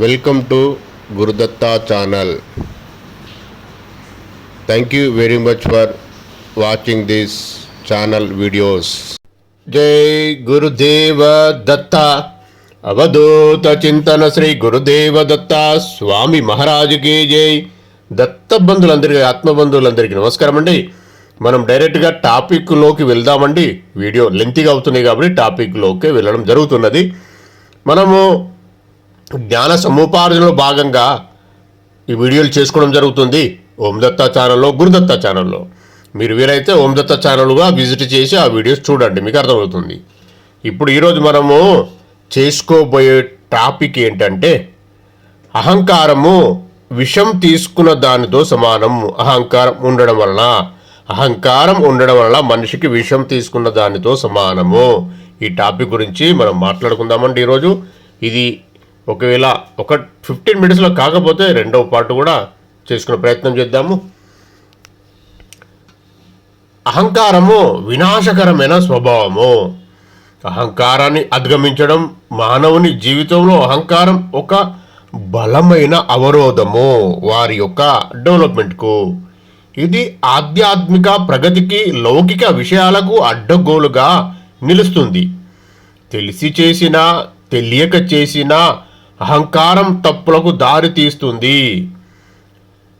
Welcome to Gurudatta channel. Thank you very much for watching this channel videos Jai Gurudeva Datta అవధూత చింతన శ్రీ గురుదేవ దత్త స్వామి మహారాజుకి జై దత్త బంధువులందరికీ ఆత్మబంధువులందరికీ నమస్కారం అండి మనం డైరెక్ట్గా టాపిక్లోకి వెళ్దామండి వీడియో లెంతీగా అవుతున్నాయి కాబట్టి టాపిక్లోకి వెళ్ళడం జరుగుతున్నది మనము జ్ఞాన సముపార్జనలో భాగంగా ఈ వీడియోలు చేసుకోవడం జరుగుతుంది ఓం దత్త ఛానల్లో గురుదత్త ఛానల్లో. మీరు వీరైతే ఓం దత్త ఛానల్గా విజిట్ చేసి ఆ వీడియోస్ చూడండి మీకు అర్థమవుతుంది. ఇప్పుడు ఈరోజు మనము చేసుకోబోయే టాపిక్ ఏంటంటే అహంకారము విషం తీసుకున్న దానితో సమానం. అహంకారం ఉండడం వలన అహంకారం ఉండడం వలన మనిషికి విషం తీసుకున్న దానితో సమానము. ఈ టాపిక్ గురించి మనం మాట్లాడుకుందామండి ఈరోజు. ఇది ఒకవేళ ఒక ఫిఫ్టీన్ మినిట్స్లో కాకపోతే రెండవ పార్ట్ కూడా చేసుకునే ప్రయత్నం చేద్దాము. అహంకారము వినాశకరమైన స్వభావము. అహంకారాన్ని అధిగమించడం మానవుని జీవితంలో అహంకారం ఒక బలమైన అవరోధము వారి యొక్క డెవలప్మెంట్కు ఇది ఆధ్యాత్మిక ప్రగతికి లౌకిక విషయాలకు అడ్డగోలుగా నిలుస్తుంది. తెలిసి చేసినా తెలియక చేసినా అహంకారం తప్పులకు దారి తీస్తుంది.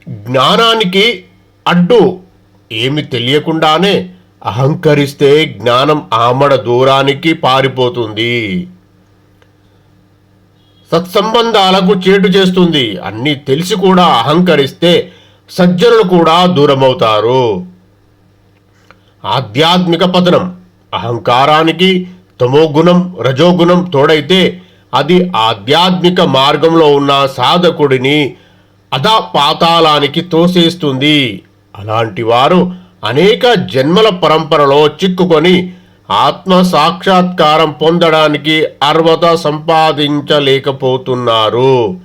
జ్ఞానానికి అడ్డు ఏమి తెలియకుండానే అహంకరిస్తే జ్ఞానం ఆమడ దూరానికి పారిపోతుంది. సత్సంబంధాలకు చేటు చేస్తుంది. అన్నీ తెలిసి కూడా అహంకరిస్తే సజ్జనులు కూడా దూరమవుతారు. ఆధ్యాత్మిక పతనం. అహంకారానికి తమోగుణం రజోగుణం తోడైతే అది ఆధ్యాత్మిక మార్గంలో ఉన్న సాధకుడిని అధ పాతాళానికి తోసేస్తుంది. అలాంటి వారు అనేక జన్మల పరంపరలో చిక్కుకొని ఆత్మ సాక్షాత్కారం పొందడానికి అర్హత సంపాదించలేకపోతున్నారు.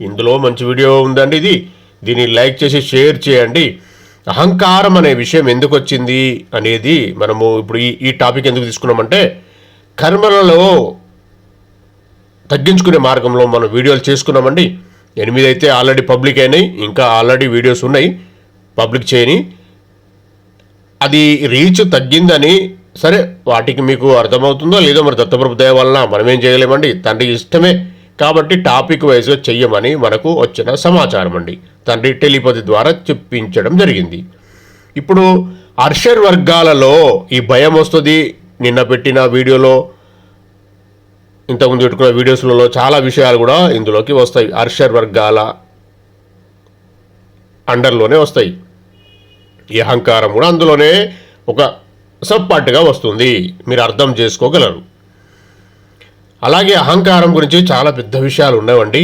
ఇందులో మంచి వీడియో ఉందండి ఇది. దీన్ని లైక్ చేసి షేర్ చేయండి. అహంకారం అనే విషయం ఎందుకు వచ్చింది అనేది మనము ఇప్పుడు ఈ ఈ టాపిక్ ఎందుకు తీసుకున్నామంటే కర్మలలో తగ్గించుకునే మార్గంలో మనం వీడియోలు చేసుకున్నామండి. ఎనిమిది అయితే ఆల్రెడీ పబ్లిక్ అయినాయి ఇంకా ఆల్రెడీ వీడియోస్ ఉన్నాయి. పబ్లిక్ చేయని. అది రీచ్ తగ్గిందని సరే వాటికి మీకు అర్థమవుతుందో లేదో మరి దత్తప్రభు దయ వలన మనమేం చేయలేమండి. తండ్రి ఇష్టమే కాబట్టి టాపిక్ వైజ్గా చెయ్యమని మనకు వచ్చిన సమాచారం అండి తండ్రి టెలిపతి ద్వారా చెప్పించడం జరిగింది. ఇప్పుడు అర్షర్ వర్గాలలో ఈ భయం వస్తుంది. నిన్న పెట్టిన వీడియోలో ఇంతకుముందు పెట్టుకున్న వీడియోస్లలో చాలా విషయాలు కూడా ఇందులోకి వస్తాయి. అర్షర్ వర్గాల అండర్లోనే వస్తాయి. ఈ అహంకారం కూడా అందులోనే ఒక సబ్ పార్ట్గా వస్తుంది. మీరు అర్థం చేసుకోగలరు. అలాగే అహంకారం గురించి చాలా పెద్ద విషయాలు ఉన్నాయండి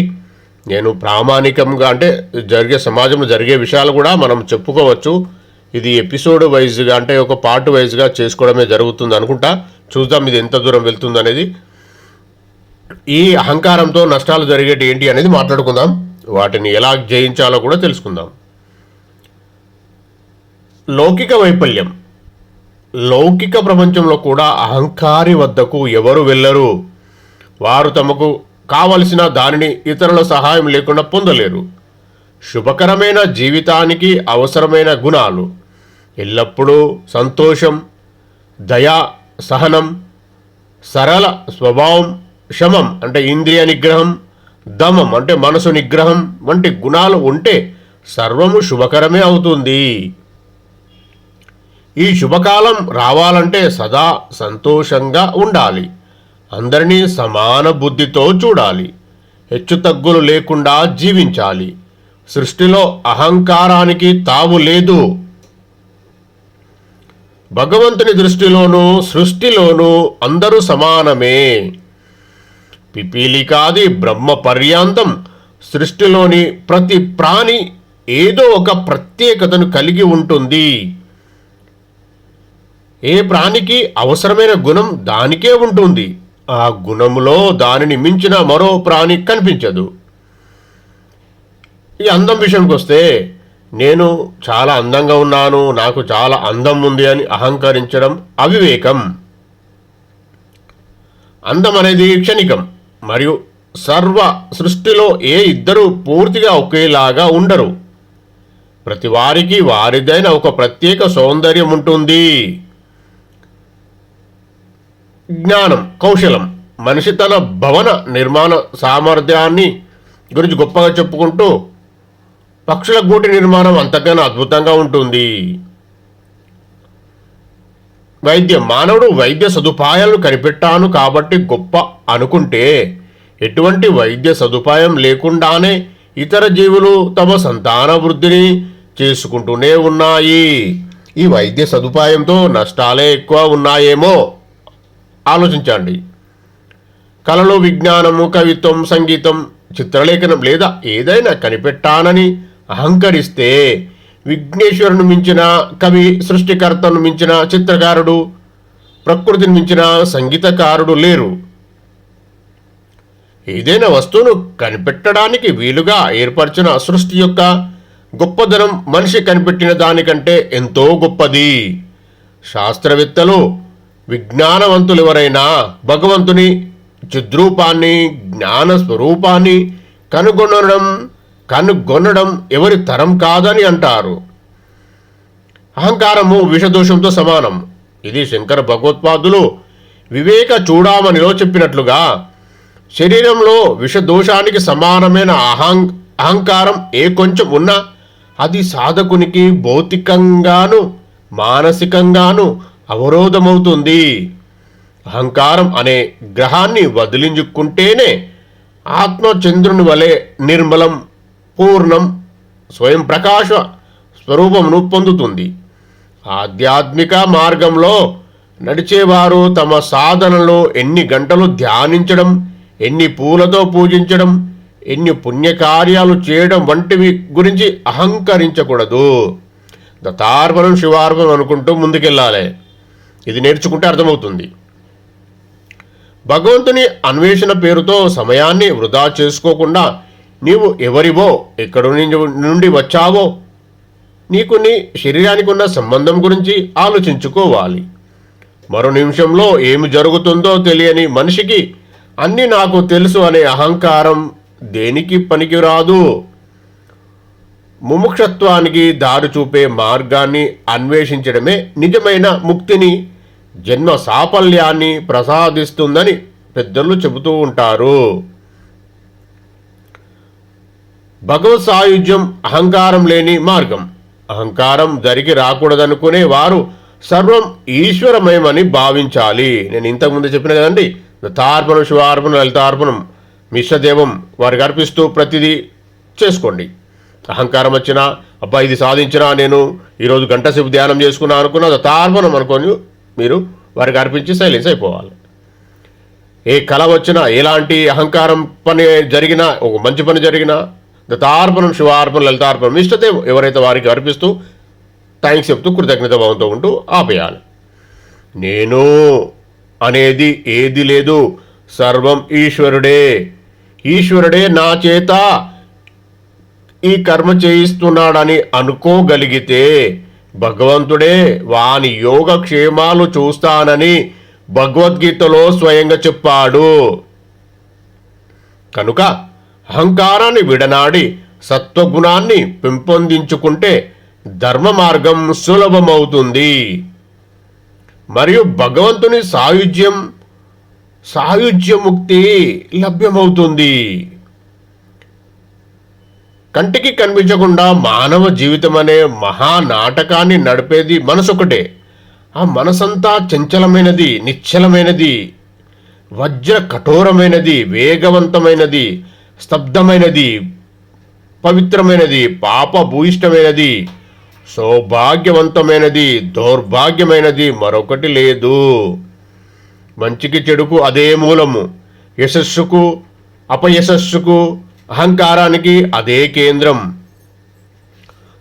నేను ప్రామాణికంగా అంటే జరిగే సమాజంలో జరిగే విషయాలు కూడా మనం చెప్పుకోవచ్చు. ఇది ఎపిసోడ్ వైజ్గా అంటే ఒక పార్ట్ వైజ్గా చేసుకోవడమే జరుగుతుంది అనుకుంటా. చూద్దాం ఇది ఎంత దూరం వెళ్తుంది అనేది ఈ అహంకారంతో నష్టాలు జరిగేటి ఏంటి అనేది మాట్లాడుకుందాం. వాటిని ఎలా జయించాలో కూడా తెలుసుకుందాం. లౌకిక వైఫల్యం. లౌకిక ప్రపంచంలో కూడా అహంకారి వద్దకు ఎవరు వెళ్ళరు. వారు తమకు కావలసిన దానిని ఇతరుల సహాయం లేకుండా పొందలేరు. శుభకరమైన జీవితానికి అవసరమైన గుణాలు. ఎల్లప్పుడూ సంతోషం దయ సహనం సరళ స్వభావం శమం అంటే ఇంద్రియ నిగ్రహం దమం అంటే మనసు నిగ్రహం వంటి గుణాలు ఉంటే సర్వము శుభకరమే అవుతుంది. ఈ శుభకాలం రావాలంటే సదా సంతోషంగా ఉండాలి. అందరినీ సమాన బుద్ధితో చూడాలి. హెచ్చుతగ్గులు లేకుండా జీవించాలి. సృష్టిలో అహంకారానికి తావు లేదు. భగవంతుని దృష్టిలోనూ సృష్టిలోనూ అందరూ సమానమే. పిపీలికాది బ్రహ్మ పర్యాంతం. సృష్టిలోని ప్రతి ప్రాణి ఏదో ఒక ప్రత్యేకతను కలిగి ఉంటుంది. ఏ ప్రాణికి అవసరమైన గుణం దానికే ఉంటుంది. ఆ గుణములో దానిని మించిన మరో ప్రాణి కనిపించదు. ఈ అందం విషయంకి వస్తే నేను చాలా అందంగా ఉన్నాను నాకు చాలా అందం ఉంది అని అహంకరించడం అవివేకం. అందం అనేది క్షణికం. మరియు సర్వ సృష్టిలో ఏ ఇద్దరు పూర్తిగా ఒకేలాగా ఉండరు. ప్రతి వారికి వారిదైన ఒక ప్రత్యేక సౌందర్యం ఉంటుంది. జ్ఞానం కౌశలం మనిషి తన భవన నిర్మాణ సామర్థ్యాన్ని గురించి గొప్పగా చెప్పుకుంటూ పక్షుల గూటి నిర్మాణం అంతకన్నా అద్భుతంగా ఉంటుంది. వైద్య మానవుడు వైద్య సదుపాయాలు కనిపెట్టాను కాబట్టి గొప్ప అనుకుంటే ఎటువంటి వైద్య సదుపాయం లేకుండానే ఇతర జీవులు తమ సంతాన వృద్ధిని చేసుకుంటూనే ఉన్నాయి. ఈ వైద్య సదుపాయంతో నష్టాలే ఎక్కువ ఉన్నాయేమో? ఆలోచించండి. కళలు విజ్ఞానము కవిత్వం సంగీతం చిత్రలేఖనం లేదా ఏదైనా కనిపెట్టానని అహంకరిస్తే విఘ్నేశ్వరుని మించిన కవి సృష్టికర్తను మించిన చిత్రకారుడు ప్రకృతిని మించిన సంగీతకారుడు లేరు. ఏదైనా వస్తువును కనిపెట్టడానికి వీలుగా ఏర్పరిచిన సృష్టి యొక్క గొప్పదనం మనిషి కనిపెట్టిన దానికంటే ఎంతో గొప్పది. శాస్త్రవేత్తలు విజ్ఞానవంతులు ఎవరైనా భగవంతుని చిద్రూపాన్ని జ్ఞాన స్వరూపాన్ని కనుగొనడం కనుగొనడం ఎవరి తరం కాదని అంటారు. అహంకారము విషదోషంతో సమానం. ఇది శంకర భగవత్పాదులు వివేక చూడామనిలో చెప్పినట్లుగా శరీరంలో విషదోషానికి సమానమైన అహం అహంకారం ఏ కొంచెం ఉన్నా అది సాధకునికి భౌతికంగాను మానసికంగాను అవరోధమవుతుంది. అహంకారం అనే గ్రహాన్ని వదిలించుకుంటేనే ఆత్మచంద్రుని వలె నిర్మలం పూర్ణం స్వయం ప్రకాశ స్వరూపమును పొందుతుంది. ఆధ్యాత్మిక మార్గంలో నడిచేవారు తమ సాధనలో ఎన్ని గంటలు ధ్యానించడం ఎన్ని పూలతో పూజించడం ఎన్ని పుణ్యకార్యాలు చేయడం వంటివి గురించి అహంకరించకూడదు. దతార్పణం శివార్పణం అనుకుంటూ ముందుకెళ్ళాలి. ఇది నేర్చుకుంటే అర్థమవుతుంది. భగవంతుని అన్వేషణ పేరుతో సమయాన్ని వృధా చేసుకోకుండా నీవు ఎవరివో ఎక్కడి నుండి వచ్చావో నీకు నీ శరీరానికి ఉన్న సంబంధం గురించి ఆలోచించుకోవాలి. మరో నిమిషంలో ఏమి జరుగుతుందో తెలియని మనిషికి అన్నీ నాకు తెలుసు అనే అహంకారం దేనికి పనికిరాదు? ముముక్షత్వానికి దారి చూపే మార్గాన్ని అన్వేషించడమే నిజమైన ముక్తిని జన్మ సాఫల్యాన్ని ప్రసాదిస్తుందని పెద్దలు చెబుతూ ఉంటారు. భగవత్ సాయుధ్యం అహంకారం లేని మార్గం. అహంకారం జరిగి రాకూడదనుకునే వారు సర్వం ఈశ్వరమయమని భావించాలి. నేను ఇంతకుముందు చెప్పిన కదండి తార్పణం శివార్పణం లలితార్పణం మిశ్రదేవం వారికి అర్పిస్తూ ప్రతిదీ చేసుకోండి. అహంకారం వచ్చినా అబ్బా ఇది సాధించినా నేను ఈరోజు గంట సేపు ధ్యానం చేసుకున్నా అనుకున్న తార్పణం అనుకొని మీరు వారికి అర్పించి సైలెన్స్ అయిపోవాలి. ఏ కళ వచ్చినా ఎలాంటి అహంకారం పని జరిగినా ఒక మంచి పని జరిగినా దత్తార్పణం శివార్పణం లలితార్పణం ఇష్టతే ఎవరైతే వారికి అర్పిస్తూ థ్యాంక్స్ చెప్తూ కృతజ్ఞత భావంతో ఉంటూ ఆపేయాలి. నేను అనేది ఏది లేదు. సర్వం ఈశ్వరుడే. ఈశ్వరుడే నా చేత ఈ కర్మ చేయిస్తున్నాడని అనుకోగలిగితే భగవంతుడే వాని యోగక్షేమాలు చూస్తానని భగవద్గీతలో స్వయంగా చెప్పాడు. కనుక అహంకారాన్ని విడనాడి సత్వగుణాన్ని పెంపొందించుకుంటే ధర్మ మార్గం సులభమవుతుంది. మరియు భగవంతుని సాయుధ్యం సాయుధ్యముక్తి లభ్యమవుతుంది. కంటికి కనిపించకుండా మానవ జీవితం అనే మహానాటకాన్ని నడిపేది మనసొకటే. ఆ మనసంతా చంచలమైనది నిశ్చలమైనది వజ్ర కఠోరమైనది వేగవంతమైనది స్తబ్దమైనది పవిత్రమైనది పాపభూయిష్టమైనది సౌభాగ్యవంతమైనది దౌర్భాగ్యమైనది మరొకటి లేదు. మంచికి చెడుకు అదే మూలము. యశస్సుకు అపయశస్సుకు అహంకారానికి అదే కేంద్రం.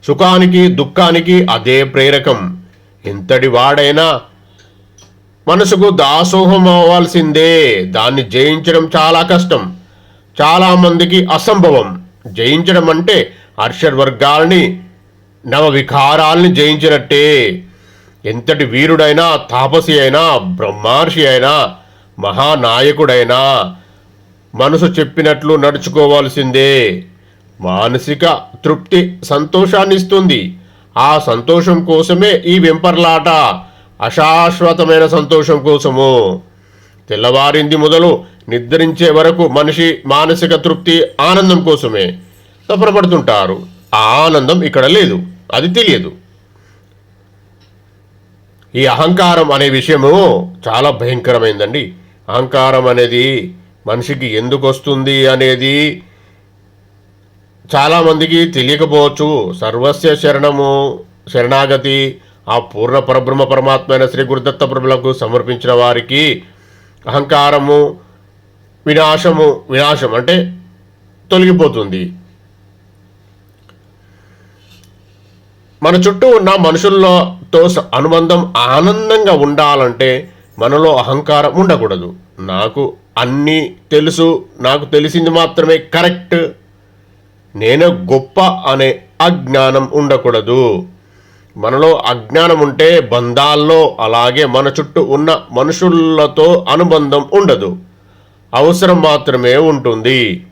సుఖానికి దుఃఖానికి అదే ప్రేరకం. ఎంతటి వాడైనా మనసుకు దాసోహం అవ్వాల్సిందే. దాన్ని జయించడం చాలా కష్టం. చాలామందికి అసంభవం. జయించడం అంటే హర్షవర్గాల్ని వర్గాల్ని వికారాల్ని జయించినట్టే. ఎంతటి వీరుడైనా తాపసి అయినా బ్రహ్మర్షి అయినా మహానాయకుడైనా మనసు చెప్పినట్లు నడుచుకోవాల్సిందే. మానసిక తృప్తి సంతోషాన్ని ఇస్తుంది ఆ సంతోషం కోసమే ఈ వెంపర్లాట అశాశ్వతమైన సంతోషం కోసము. తెల్లవారింది మొదలు నిద్రించే వరకు మనిషి మానసిక తృప్తి ఆనందం కోసమే తపనపడుతుంటారు ఆ ఆనందం ఇక్కడ లేదు. అది తెలియదు. ఈ అహంకారం అనే విషయము చాలా భయంకరమైందండి. అహంకారం అనేది మనిషికి ఎందుకు వస్తుంది అనేది చాలామందికి తెలియకపోవచ్చు. సర్వస్య శరణము శరణాగతి ఆ పూర్ణ పరబ్రహ్మ పరమాత్మైన శ్రీ గురుదత్త ప్రభులకు సమర్పించిన వారికి అహంకారము వినాశము వినాశం అంటే తొలగిపోతుంది. మన చుట్టూ ఉన్న మనుషుల్లోతో స- అనుబంధం ఆనందంగా ఉండాలంటే మనలో అహంకారం ఉండకూడదు. నాకు అన్నీ తెలుసు నాకు తెలిసింది మాత్రమే కరెక్ట్. నేను గొప్ప అనే అజ్ఞానం ఉండకూడదు. మనలో అజ్ఞానం ఉంటే బంధాల్లో అలాగే మన చుట్టూ ఉన్న మనుషులతో అనుబంధం ఉండదు. అవసరం మాత్రమే ఉంటుంది.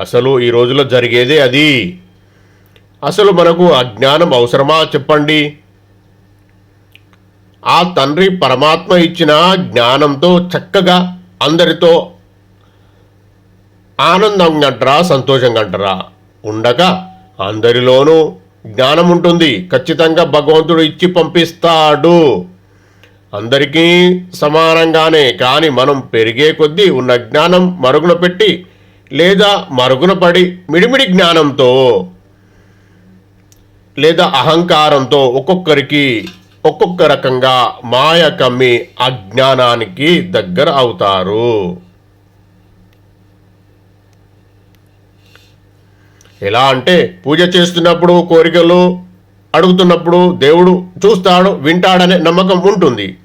అసలు ఈ రోజులో జరిగేదే అది. అసలు మనకు అజ్ఞానం అవసరమా చెప్పండి. ఆ తండ్రి పరమాత్మ ఇచ్చిన జ్ఞానంతో చక్కగా అందరితో ఆనందం అంటారా సంతోషం అంటారా ఉండక అందరిలోనూ జ్ఞానం ఉంటుంది. ఖచ్చితంగా భగవంతుడు ఇచ్చి పంపిస్తాడు. అందరికీ సమానంగానే కానీ మనం పెరిగే కొద్దీ ఉన్న జ్ఞానం మరుగున పెట్టి లేదా మరుగున పడి మిడిమిడి జ్ఞానంతో లేదా అహంకారంతో ఒక్కొక్కరికి ఒక్కొక్క రకంగా మాయ కమ్మి అజ్ఞానానికి దగ్గర అవుతారు. ఎలా అంటే పూజ చేస్తున్నప్పుడు కోరికలు అడుగుతున్నప్పుడు దేవుడు చూస్తాడు వింటాడనే నమ్మకం ఉంటుంది.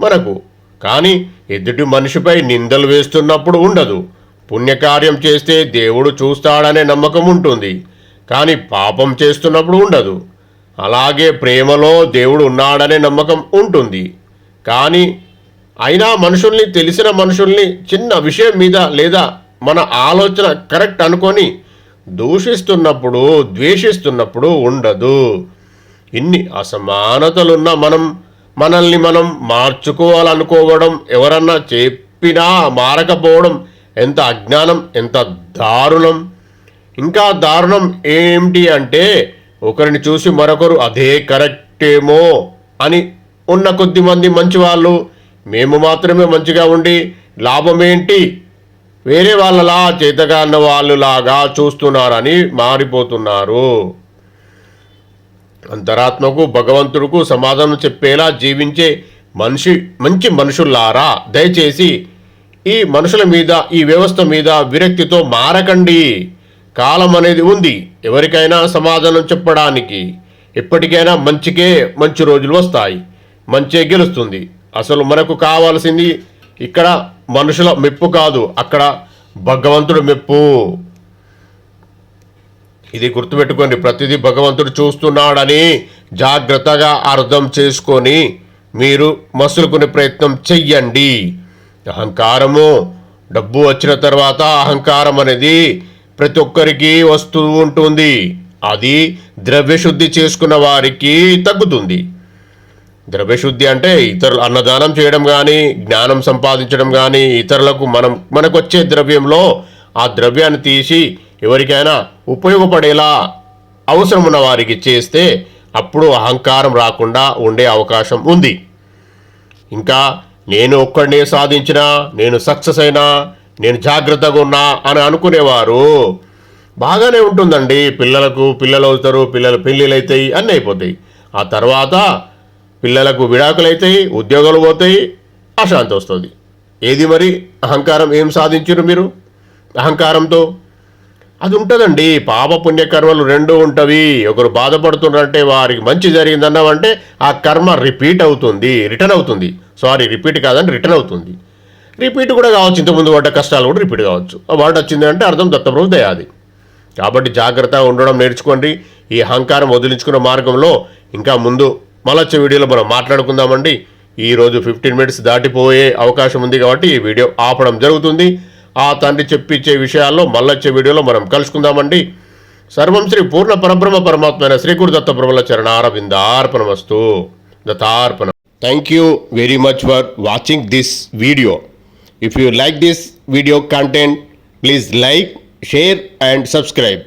మనకు. కానీ ఎదుటి మనిషిపై నిందలు వేస్తున్నప్పుడు ఉండదు. పుణ్యకార్యం చేస్తే దేవుడు చూస్తాడనే నమ్మకం ఉంటుంది. కానీ పాపం చేస్తున్నప్పుడు ఉండదు. అలాగే ప్రేమలో దేవుడు ఉన్నాడనే నమ్మకం ఉంటుంది. కానీ అయినా మనుషుల్ని తెలిసిన మనుషుల్ని చిన్న విషయం మీద లేదా మన ఆలోచన కరెక్ట్ అనుకొని దూషిస్తున్నప్పుడు ద్వేషిస్తున్నప్పుడు ఉండదు. ఇన్ని అసమానతలున్నా మనం మనల్ని మనం మార్చుకోవాలనుకోవడం ఎవరన్నా చెప్పినా మారకపోవడం ఎంత అజ్ఞానం ఎంత దారుణం. ఇంకా దారుణం ఏమిటి అంటే ఒకరిని చూసి మరొకరు అదే కరెక్టేమో అని ఉన్న కొద్ది మంది మంచి వాళ్ళు మేము మాత్రమే మంచిగా ఉండి లాభమేంటి? వేరే వాళ్ళలా చేతగాన్న వాళ్ళులాగా చూస్తున్నారని మారిపోతున్నారు. అంతరాత్మకు భగవంతుడుకు సమాధానం చెప్పేలా జీవించే మనిషి మంచి మనుషుల్లారా? దయచేసి ఈ మనుషుల మీద ఈ వ్యవస్థ మీద విరక్తితో మారకండి. కాలం అనేది ఉంది. ఎవరికైనా సమాధానం చెప్పడానికి ఎప్పటికైనా మంచికే మంచి రోజులు వస్తాయి. మంచే గెలుస్తుంది. అసలు మనకు కావాల్సింది ఇక్కడ మనుషుల మెప్పు కాదు. అక్కడ భగవంతుడు మెప్పు. ఇది గుర్తుపెట్టుకోండి ప్రతిదీ భగవంతుడు చూస్తున్నాడని జాగ్రత్తగా అర్థం చేసుకొని మీరు మసులుకునే ప్రయత్నం చెయ్యండి. అహంకారము డబ్బు వచ్చిన తర్వాత అహంకారం అనేది ప్రతి ఒక్కరికి వస్తూ ఉంటుంది. అది ద్రవ్యశుద్ధి చేసుకున్న వారికి తగ్గుతుంది. ద్రవ్యశుద్ధి అంటే ఇతరులు అన్నదానం చేయడం కానీ జ్ఞానం సంపాదించడం కానీ ఇతరులకు మనం మనకు వచ్చే ద్రవ్యంలో ఆ ద్రవ్యాన్ని తీసి ఎవరికైనా ఉపయోగపడేలా అవసరం ఉన్న వారికి చేస్తే అప్పుడు అహంకారం రాకుండా ఉండే అవకాశం ఉంది. ఇంకా నేను ఒక్కడినే సాధించినా నేను సక్సెస్ అయినా నేను జాగ్రత్తగా ఉన్నా అని అనుకునేవారు. బాగానే ఉంటుందండి. పిల్లలకు పిల్లలు అవుతారు పిల్లలు పెళ్ళిళ్ళు అవుతాయి అన్నీ అయిపోతాయి. ఆ తర్వాత పిల్లలకు విడాకులు అవుతాయి ఉద్యోగాలు పోతాయి అశాంతి వస్తుంది. ఏది మరి? అహంకారం ఏం సాధించారు మీరు? అహంకారంతో అది ఉంటుందండి. పాప పుణ్యకర్మలు రెండు ఉంటవి. ఒకరు బాధపడుతున్నారంటే వారికి మంచి జరిగిందన్నామంటే ఆ కర్మ రిపీట్ అవుతుంది రిటర్న్ అవుతుంది. సారీ రిపీట్ కాదండి రిటర్న్ అవుతుంది. రిపీట్ కూడా కావచ్చు. ఇంతకుముందు పడ్డ కష్టాలు కూడా రిపీట్ కావచ్చు. ఆ వర్డ్ వచ్చింది అంటే అర్థం దత్తప్రభు దయాది. కాబట్టి జాగ్రత్తగా ఉండడం నేర్చుకోండి. ఈ అహంకారం వదిలించుకున్న మార్గంలో ఇంకా ముందు మళ్ళొచ్చే వీడియోలో మనం మాట్లాడుకుందామండి. ఈరోజు ఫిఫ్టీన్ మినిట్స్ దాటిపోయే అవకాశం ఉంది కాబట్టి ఈ వీడియో ఆపడం జరుగుతుంది. ఆ తండ్రి చెప్పించే విషయాల్లో మళ్ళొచ్చే వీడియోలో మనం కలుసుకుందామండి. సర్వం శ్రీ పూర్ణ పరబ్రహ్మ పరమాత్మైన శ్రీ దత్త ప్రభుల చరణారవింద అర్పణమస్తు దత్తార్పణ. Thank you very much for watching this video if you like this video content please like share and subscribe